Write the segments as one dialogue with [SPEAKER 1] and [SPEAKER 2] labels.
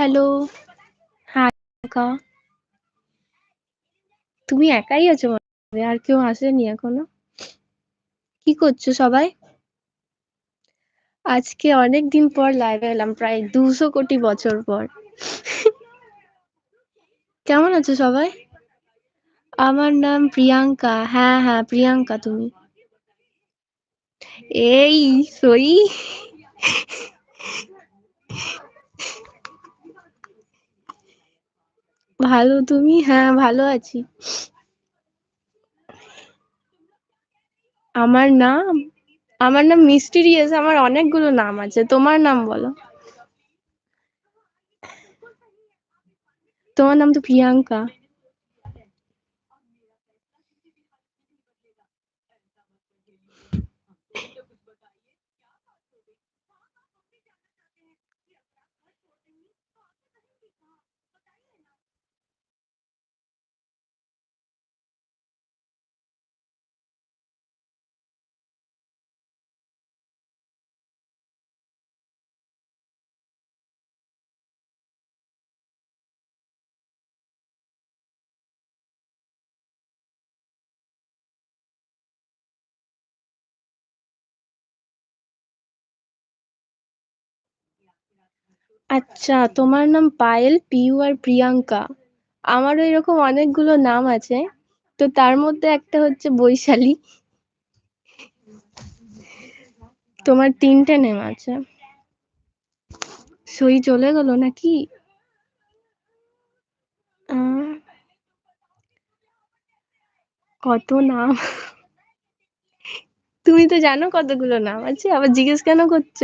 [SPEAKER 1] Hello. কা তুমি একাই আছো আর কেউ আসেনি এখনও? কি করছ সবাই? আজকে অনেকদিন পর লাইভে এলাম প্রায় দুশো কোটি বছর পর। কেমন আছো সবাই? আমার নাম প্রিয়াঙ্কা। হ্যাঁ, হ্যাঁ, প্রিয়াঙ্কা তুমি? এই সই। ভালো তুমি? হ্যাঁ, ভালো আছি। আমার নাম? আমার নাম মিস্টিরিয়াস আমার অনেকগুলো নাম আছে। তোমার নাম বলো? তোমার নাম তো প্রিয়াঙ্কা। আচ্ছা, তোমার নাম পায়েল, পিউ আর প্রিয়াঙ্কা। আমারও এরকম অনেকগুলো নাম আছে। তো তার মধ্যে একটা হচ্ছে বৈশালী। তোমার তিনটে নেম আছে। সই চলে গেল নাকি? কত নাম? তুমি তো জানো কতগুলো নাম আছে, আবার জিজ্ঞেস কেন করছ?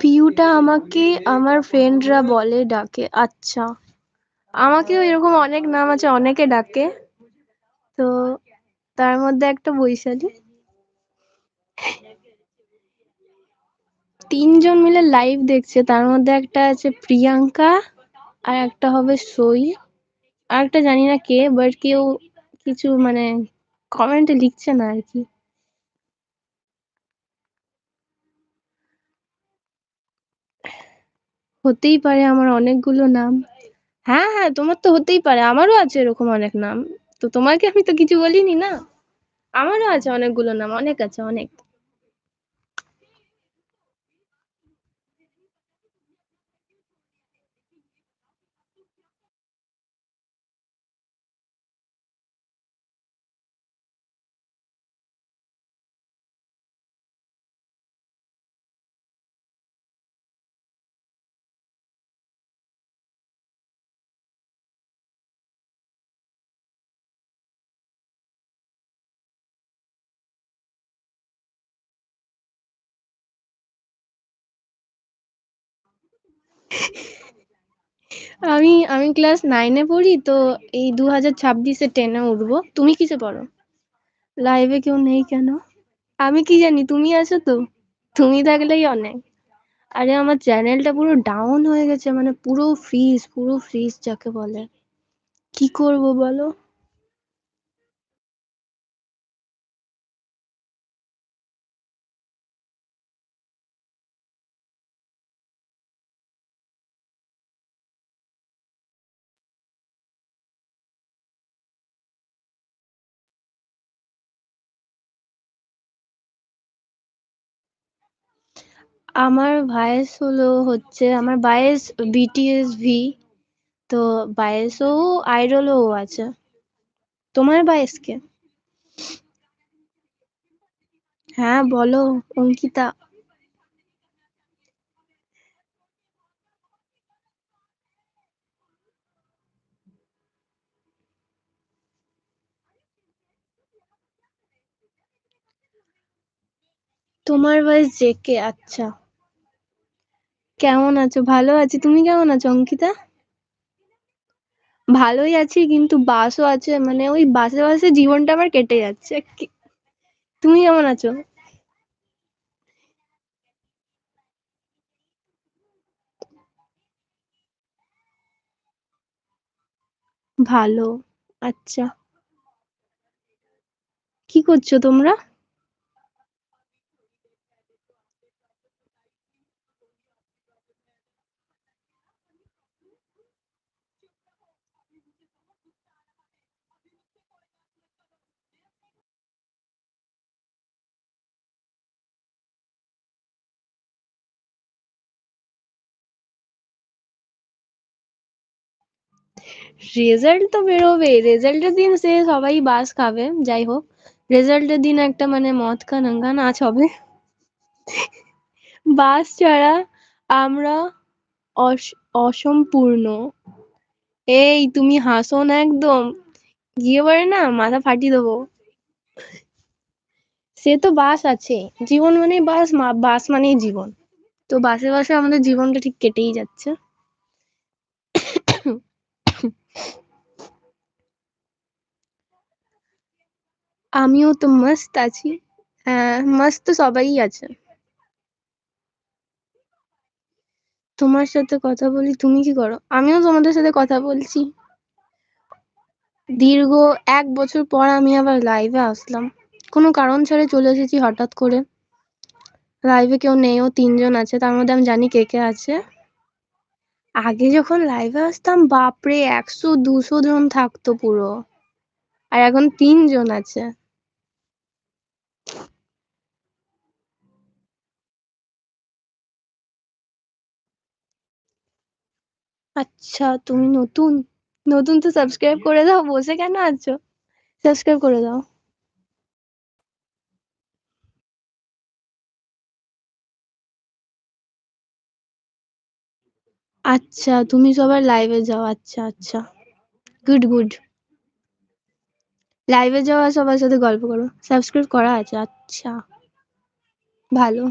[SPEAKER 1] পিউটা আমাকে আমার ফ্রেন্ডরা বলে ডাকে। আচ্ছা। আমাকেও এরকম অনেক নাম আছে, অনেকে ডাকে। তো তার মধ্যে একটা বৈশালী। তিনজন মিলে লাইভ দেখছে। তার মধ্যে একটা আছে প্রিয়াঙ্কা, আর একটা হবে সই। আরেকটা জানি না কে, বাট কেউ কিছু মানে কমেন্টে লিখছে না আরকি। হতেই পারে আমার অনেকগুলো নাম। হ্যাঁ, হ্যাঁ, তোমার তো হতেই পারে। আমারও আছে এরকম অনেক নাম। তো তোমাকে আমি তো কিছু বলিনি না? আমারও আছে অনেকগুলো নাম, অনেক আছে অনেক। আমি আমি ক্লাস নাইনে পড়ি তো এই দু হাজার ছাব্বিশে টেনে উঠবো। তুমি কিসে পড়ো? লাইভে কেউ নেই কেন? আমি কি জানি তুমি আছো তো? তুমি থাকলেই অনেক। আরে আমার চ্যানেলটা পুরো ডাউন হয়ে গেছে মানে পুরো ফ্রিজ, পুরো ফ্রিজ যাকে বলে। কি করব বলো? আমার ভায়েস হলো হচ্ছে, আমার বায়েস বিটিএস ভি তো বায়েসও আইডলও আছে। তোমার বায়েস কে? হ্যাঁ বলো, অঙ্কিতা। তোমার ভাইয়েস জেকে আচ্ছা। কেমন আছো? ভালো আছি। তুমি কেমন আছো, অঙ্কিতা? ভালোই আছি, কিন্তু বাসও আছে মানে ওই বাসে বাসে জীবনটা আমার কেটে যাচ্ছে তুমি কেমন আছো ভালো আচ্ছা কি করছ তোমরা রেজাল্ট তো বেরোবে। রেজাল্টের দিন সে সবাই বাস খাবে, যাই হোক। রেজাল্টের দিন একটা মানে মদ খা নাঙ্গা নাচ হবে। বাস ছাড়া আমরা অস- অসম্পূর্ণ। এই তুমি হাসো না একদম। গিয়ে পরে না, মাথা ফাটিয়ে দেবো। সে তো বাস আছে। জীবন মানে বাস বাস মানেই জীবন। তো বাসে বাসে আমাদের জীবনটা ঠিক কেটেই যাচ্ছে। আমিও তো মস্ত আছি। হ্যাঁ মস্ত সবাই আছে। তোমার সাথে কথা বলি, তুমি কি করো? আমিও তোমাদের সাথে কথা বলছি। দীর্ঘ এক বছর পর আমি আবার লাইভে আসলাম। কোনো কারণ ছাড়া চলে এসেছি হঠাৎ করে। লাইভে কেউ নেইও তিনজন আছে, তার মধ্যে আমি জানি কে কে আছে। আগে যখন লাইভে আসতাম, বাপরে, একশো, দুশো জন থাকতো পুরো। আর এখন তিনজন আছে। আচ্ছা তুমি নতুন নতুন তো সাবস্ক্রাইব করে দাও, বসে কেন আছো? সাবস্ক্রাইব করে দাও। আচ্ছা তুমি সবার লাইভে যাও আচ্ছা আচ্ছা। গুড গুড লাইভে যাও আর সবার সাথে গল্প করো। সাবস্ক্রাইব করা আছে আচ্ছা। ভালো।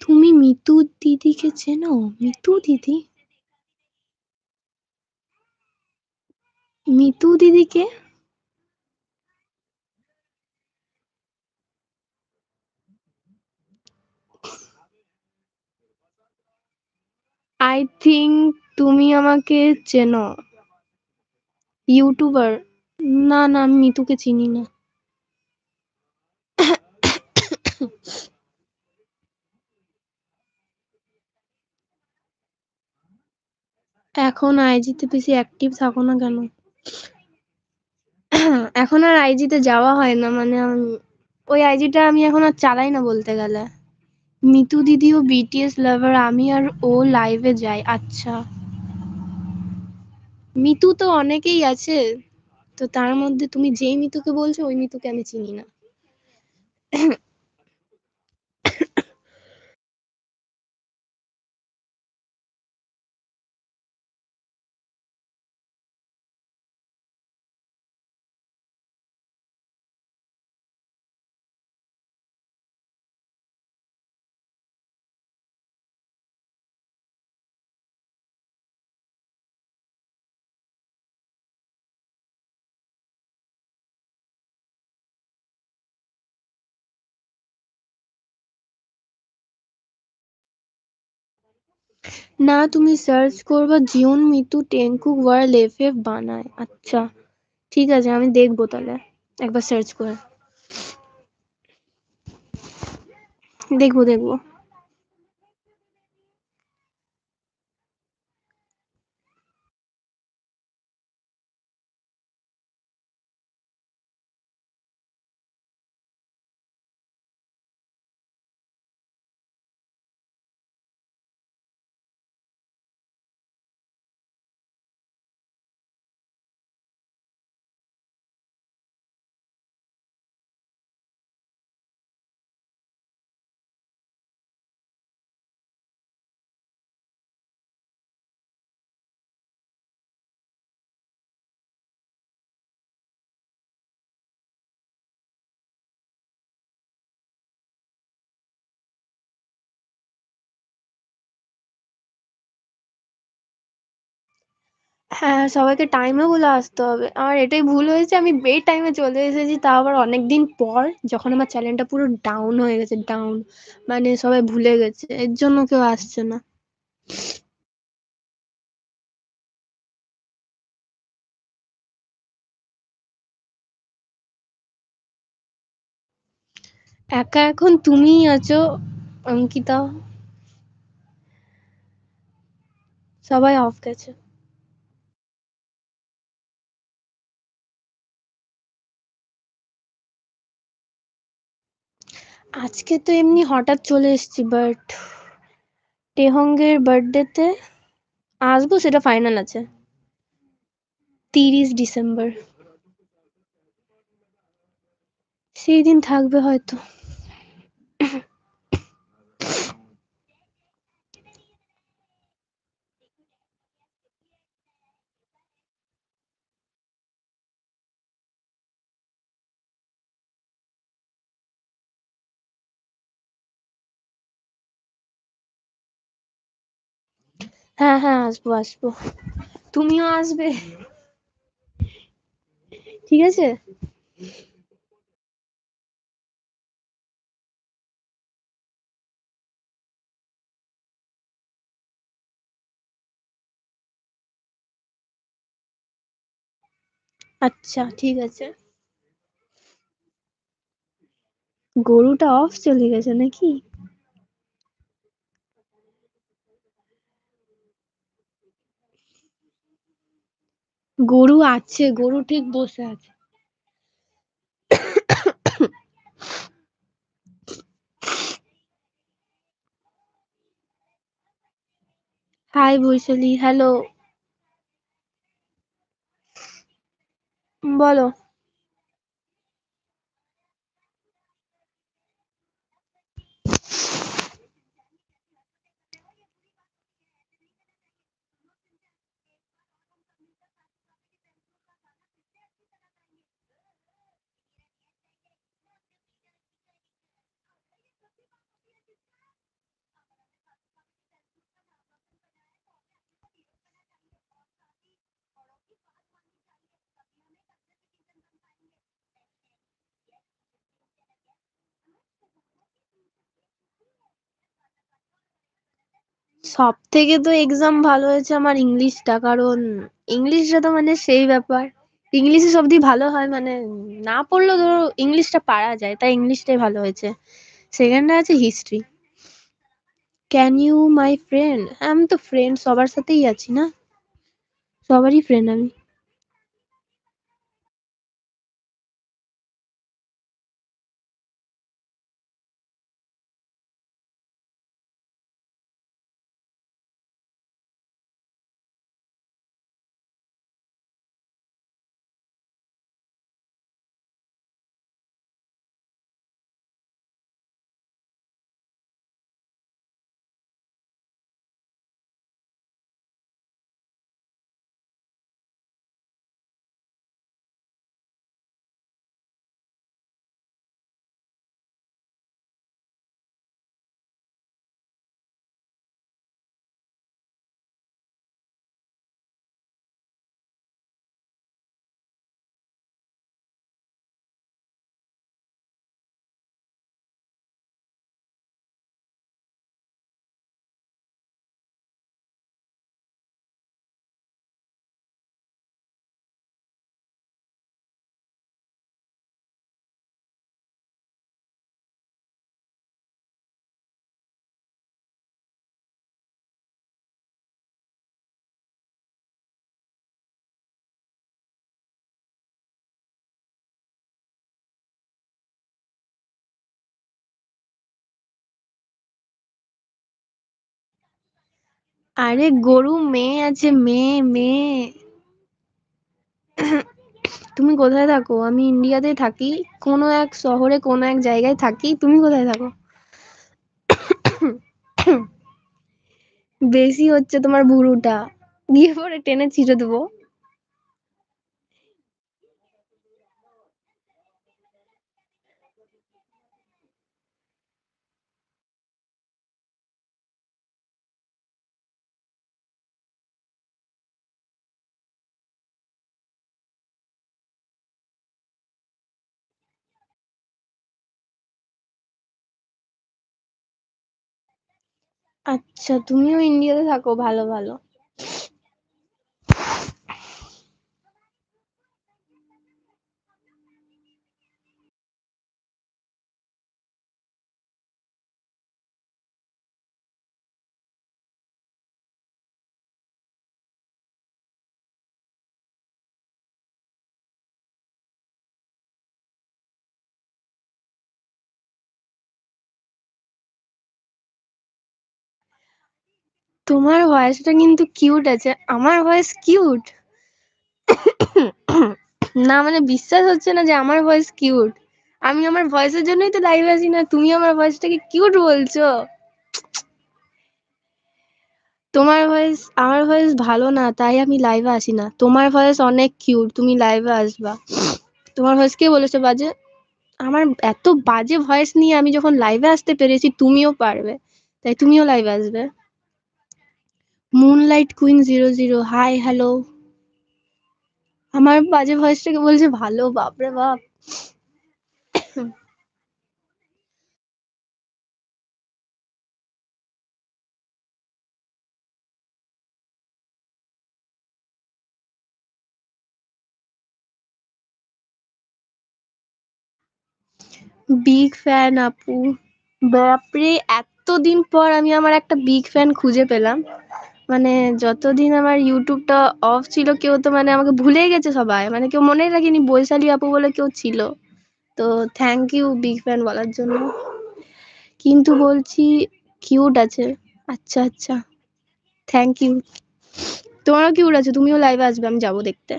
[SPEAKER 1] তুমি মিতু দিদিকে চেনো? মিতু দিদি? মিতু দিদিকে? আই থিঙ্ক তুমি আমাকে চেনো। ইউটিউবার না না, আমি মিতুকে চিনি না। এখন আইজিতে বেশি অ্যাক্টিভ থাকো না কেন? এখন আর আইজিতে যাওয়া হয় না মানে ওই আইজিটা আমি এখন আর চালাই না বলতে গেলে। মিতু দিদিও বিটিএস লাভার আমি আর ও লাইভে যাই আচ্ছা। মিতু তো অনেকেই আছে, তো তার মধ্যে তুমি যেই মিতুকে বলছো, ওই মিতুকে আমি চিনি না। না তুমি সার্চ করবা জিওন মিতু টেঙ্কুক ওয়ার্ল্ড এফ এফ বানায় আচ্ছা ঠিক আছে আমি দেখব তাহলে একবার সার্চ করে দেখব দেখব হ্যাঁ, সবাইকে টাইমে বলে আসতে হবে। আমার এটাই ভুল হয়েছে আমি বে-টাইমে চলে এসেছি তাও আবার অনেকদিন পর যখন আমার চ্যানেলটা পুরো ডাউন হয়ে গেছে ডাউন মানে সবাই ভুলে গেছে এর জন্য কেউ আসছে না। একা এখন তুমিই আছো অঙ্কিতা? সবাই অফ গেছে। আজকে তো এমনি হঠাৎ চলে এসেছি বাট টেহঙ্গের বার্থডেতে আসব সেটা ফাইনাল আছে। তিরিশ ডিসেম্বর। সেই দিন থাকবে হয়তো। হ্যাঁ হ্যাঁ আসব আসব। তুমিও আসবে। ঠিক আছে? আচ্ছা ঠিক আছে। গরুটা অফ চলে গেছে নাকি? গরু আছে গরু ঠিক বসে আছে। হাই বৈশালী হ্যালো বলো। সব থেকে তো এক্সাম ভালো হয়েছে আমার ইংলিশটা, কারণ ইংলিশটা তো মানে সেই ব্যাপার। ইংলিশে সব দিয়ে ভালো হয় মানে না পড়লেও ধরো ইংলিশটা পারা যায়, তাই ইংলিশটাই ভালো হয়েছে। সেকেন্ডে আছে history can you my friend আমি তো ফ্রেন্ড সবার সাথেই আছি না? সবারই ফ্রেন্ড আমি। আরে গরু মেয়ে আছে, মেয়ে মেয়ে। তুমি কোথায় থাকো? আমি ইন্ডিয়াতে থাকি, কোনো এক শহরে, কোনো এক জায়গায় থাকি। তুমি কোথায় থাকো? বেশি হচ্ছে তোমার ভুরুটা দিয়ে পরে টেনে ছিঁড়ে দেবো। আচ্ছা তুমিও ইন্ডিয়াতে থাকো ভালো ভালো। তোমার ভয়েসটা কিন্তু কিউট আছে, আমার ভয়েস কিউট না মানে বিশ্বাস হচ্ছে না যে আমার ভয়েস কিউট আমি আমার ভয়েসের জন্যই তো লাইভে আসি না, তুমি আমার ভয়েসটাকে কিউট বলছো? তোমার ভয়েস আমার ভয়েস ভালো না, তাই আমি লাইভে আসি না। তোমার ভয়েস অনেক কিউট তুমি লাইভে আসবা। তোমার ভয়েস কে বলেছে বাজে? আমার এত বাজে ভয়েস নিয়ে আমি যখন লাইভে আসতে পেরেছি, তুমিও পারবে। তাই তুমিও লাইভে আসবে। Moonlight queen zero zero hi hello আমার বাজে ভয়েসটাকে বলছে, ভালো বাপরে বাপ. বিগ ফ্যান আপু। বাপরে, এতদিন পর আমি আমার একটা বিগ ফ্যান খুঁজে পেলাম। মানে যতদিন আমার ইউটিউবটা অফ ছিল, কেউ তো মানে আমাকে ভুলেই গেছে সবাই। মানে কেউ মনেই রাখেনি, বৈশালী আপু বলে কেউ ছিল। তো থ্যাংক ইউ বিগ ফ্যান বলার জন্য। কিন্তু বলছি কিউট আছে। আচ্ছা আচ্ছা। থ্যাংক ইউ তোমারও কিউট আছে, তুমিও লাইভে আসবে, আমি যাব দেখতে।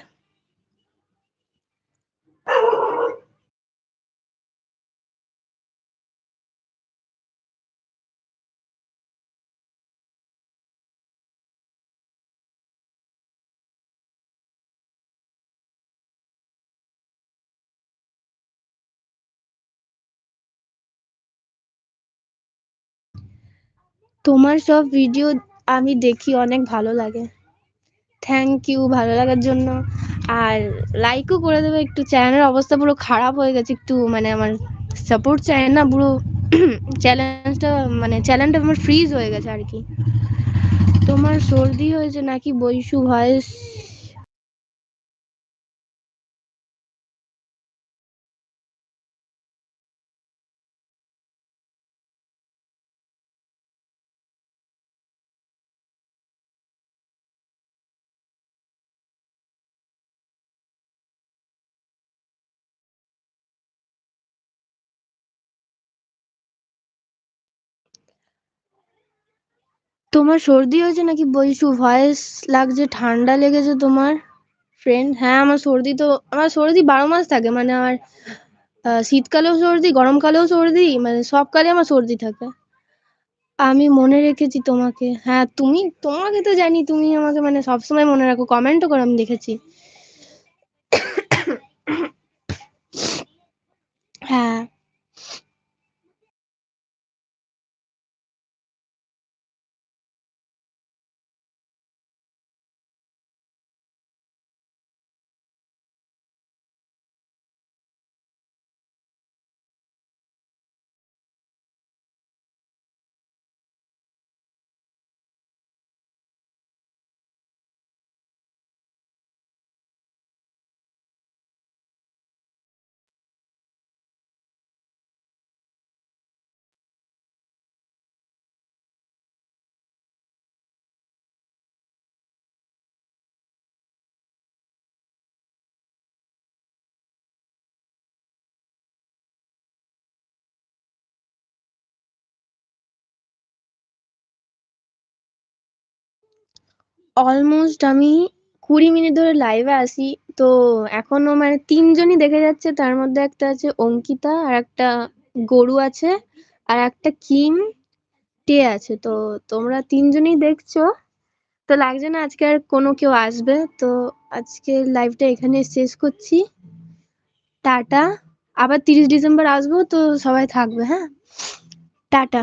[SPEAKER 1] তোমার সব ভিডিও আমি দেখি, অনেক ভালো লাগে। থ্যাংক ইউ ভালো লাগার জন্য। আর লাইকও করে দেবে, একটু চ্যানেলের অবস্থা পুরো খারাপ হয়ে গেছে, একটু মানে আমার সাপোর্ট চায় না, পুরো চ্যালেঞ্জটা মানে চ্যানেলটা আমার ফ্রিজ হয়ে গেছে আর কি। তোমার সর্দি হয়েছে নাকি বৈশু ভয়েস তোমার সর্দি হয়েছে নাকি বৈশু ভয়েস লাগছে, ঠান্ডা লেগেছে তোমার? ফ্রেন্ড হ্যাঁ আমার সর্দি তো, আমার সর্দি বারো মাস থাকে মানে আমার শীতকালেও সর্দি, গরমকালেও সর্দি মানে সব কালে আমার সর্দি থাকে। আমি মনে রেখেছি তোমাকে হ্যাঁ তুমি, তোমাকে তো জানি, তুমি আমাকে মানে সবসময় মনে রাখো, কমেন্টও করো, আমি দেখেছি। হ্যাঁ অলমোস্ট আমি কুড়ি মিনিট ধরে লাইভে আসি তো এখনও মানে তিনজনই দেখে যাচ্ছে। তার মধ্যে একটা আছে অঙ্কিতা আর একটা গরু আছে আর একটা কিম টে আছে। তো তোমরা তিনজনই দেখছ। তো লাগছে না আজকে আর কোনো কেউ আসবে। তো আজকে লাইভটা এখানে শেষ করছি। টাটা। আবার তিরিশ ডিসেম্বর আসব তো সবাই থাকবে হ্যাঁ? টাটা।